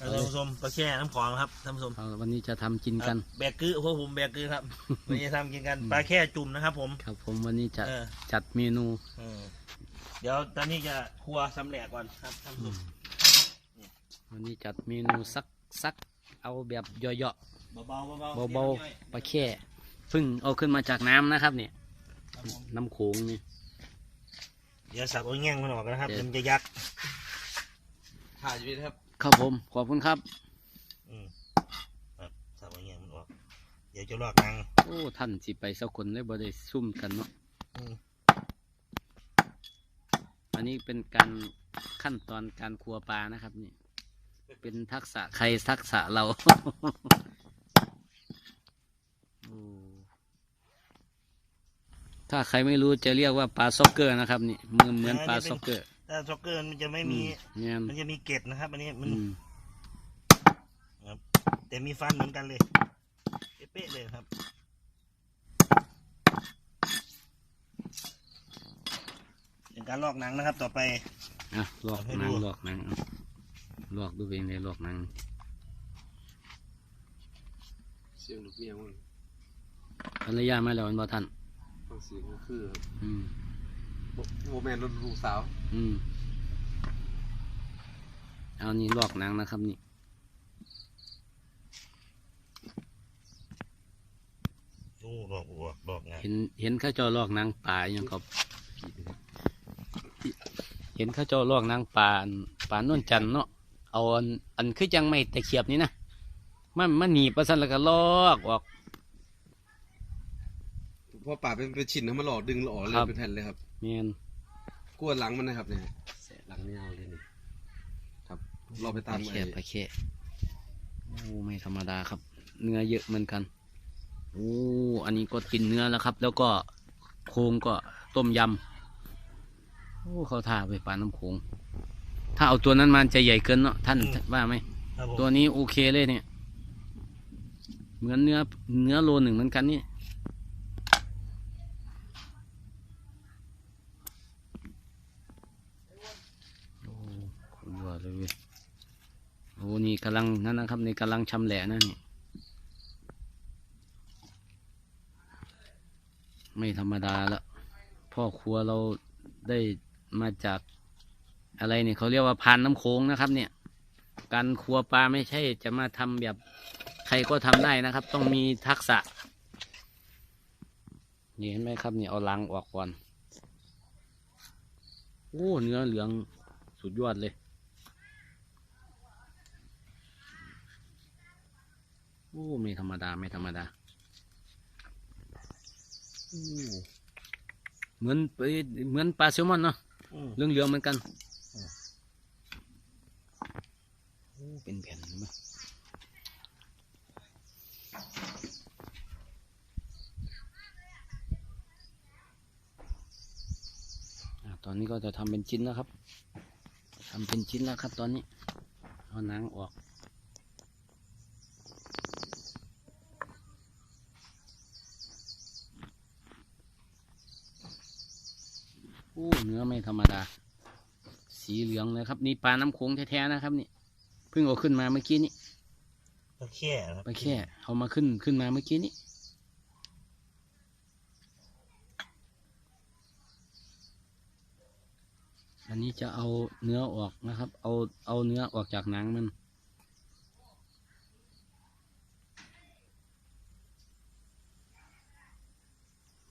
ท่านผู้ชมปลาแค่น้ำของครับท่านผู้ชมเอาวันนี้จะทำกินกันแบกกือพวกผมแบกกือครับวันนี้ทำกินกันปลาแค่จุ่มนะครับ ผมครับ ผมวันนี้จะเออจัดเมนูเออเดี๋ยวตอนนี้จะครัวสำเร็จก่อนครับท่านผู้ชมวันนี้จัดเมนูซักซักเอาแบบย่อยเบาๆเบาๆๆเบาๆปลาแค่เพึ่งเอาขึ้นมาจากน้ำนะครับเนี่ยครับผมน้ำโขงนี่เดี๋ยวสับเอาแง่งมันออกนะครับเดี๋ยวมันจะยักถ่ายอยู่นี่ครับ ครับผม ขอบคุณครับ อืมครับสับเอาแง่งมันออก เดี๋ยวจะลอกนังโอ้ท่านสิไปสักคนเลยบ่ได้ซุ่มกันเนาะอืมอันนี้เป็นการขั้นตอนการครัวปลานะครับ นี่ เป็นทักษะใครทักษะเรา โอ้ถ้าใครไม่รู้จะเรียกว่าปลาซ็อกเกอร์นะครับ นี่มือเหมือนปลาซ็อกเกอร์ ถ้าซ็อกเกอร์มันจะไม่มีเนี่ยมันจะมีเกล็ดนะครับ อันนี้มันอืมครับแต่มีฟันเหมือนกันเลย เป๊ะๆเลยครับ เป็นการลอกหนังนะครับ ต่อไป อะลอกให้หนังดูลอกหนังเอาลอกดูเองเลยลอกหนัง เสียงลูกเมียมั้งภรรยามาแล้วมันบ่ท่านฟังเสียงก็คืออืม โมแมนรถลูกสาว อืม เอานี่ลอกหนังนะครับนี่โอ้ลอกอวกลอกงานเห็นเห็นเข้าเจ้าลอกหนังปลาอย่างเขาเห็นเข้าเจ้าลอกหนังปลาอันปลานวลจันทร์เนาะเอาอันอันคือจังไม่ตะเขียบนี่นะมันมันหนีบประสันแล้วก็ลอกออก พอป่าเป็นเป็นชิ้นนะมันหล่อดึงหล่อเลครัยบเป็นแผ่นเลยครับเมียนกลัวหลังมันนะครับเนี่ยแสะหลังเนี่ยเอาเลยนี่ครับเราไปปตาลามแค่ไอ้ปลาแค่โอ้ไม่ธรรมดาครับ เนื้อเยอะเหมือนกันโอ้อันนี้ก็กินเนื้อแล้วครับ แล้วก็โครงก็ต้มยำโอ้เขาท่าไปปลาน้ำโขงถ้าเอาตัวนั้นมันจะใหญ่เกินเนาะท่านว่าไหม ครับผมตัวนี้โอเคเลยเนี่ย เหมือนเนื้อเนื้อโลหนึ่งเหมือนกันนี่โอ้ โอ้โอ้นี่กำลังนั่นนะครับนี่กำลังชำแหละนะนี่ไม่ธรรมดาละพ่อครัวเราได้มาจากอะไรเนี่ยเขาเรียกว่าพานน้ำโขงนะครับ เนี่ย การครัวปลาไม่ใช่ จะมาทำแบบใครก็ทำได้นะครับ ต้องมีทักษะนี่เห็นไหมครับนี่เอาลังออกก่อนโอ้เนื้อเหลืองสุดยอดเลย อ้ไม่ธรรมดาไม่ธรรมดาโอ้เหมือนไปเหมือนปลาแซลมอนเนาะอืมเหลืองเหลืองๆเหมือนกันอืมโอ้เป็นแผ่นเลยมั้ยอะตอนนี้ก็จะทำเป็นชิ้นแล้วครับทำเป็นชิ้นแล้วครับ ตอนนี้เอาหนังออก อ้เนื้อไม่ธรรมดา สีเหลืองเลยครับ นี่ปลาน้ำโขงแท้ๆนะครับ นี่เพิ่งเอาขึ้นมาเมื่อกี้นี้ปลาแค่ครับปลาแค่เอามาขึ้นขึ้นมาเมื่อกี้นี้อันนี้จะเอาเนื้อออกนะครับ เอาเอาเนื้อออกจากหนังมัน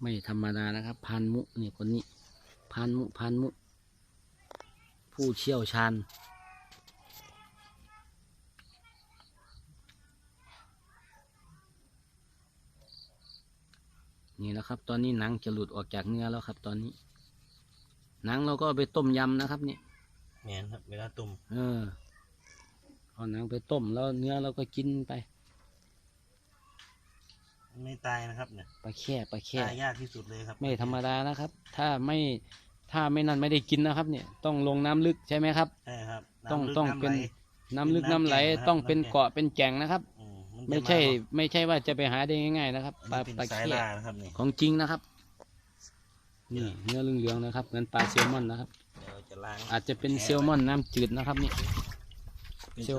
ไม่ธรรมดานะครับพานมุนี่คนนี้ พานมุพานมุ ผู้เชี่ยวชาญนี่แล้วครับ ตอนนี้หนังจะหลุดออกจากเนื้อแล้วครับ ตอนนี้ หนังเราก็เอาไปต้มยำนะครับเนี่ยแมนครับเวลาตุ่มเออเอาหนังไปต้มแล้วเนื้อเราก็กินไป ไม่ตายนะครับเนี่ยปลาแค่ปลาแค่ตายยากที่สุดเลยครับไม่ธรรมดานะครับ ถ้าไม่ถ้าไม่นั่นไม่ได้กินนะครับ เนี่ยต้องลงน้ำลึกใช่ไหมครับใช่ครับ ต้องำลึกต้องำเป็นไหลน้ำลึกเป็นน้ำน้ำไหลแก่งนะครับต้องเป็นน้ำแก่งเกาะเป็นแก่งนะครับอืมนจะไม่ใช่าไม่ใช่ว่าจะไปหาได้ง่าย ๆ นะครับปลาเป็นปลาสายแค่ล่านะครับนี่ของจริงนะครับ นี่เนื้อเหลืองๆนะครับเหมือนปลาแซลมอนนะครับเดี๋ยวเราจะล้างอาจจะเป็นแซลมอนน้ำจืดนะครับนี่เป็นเซล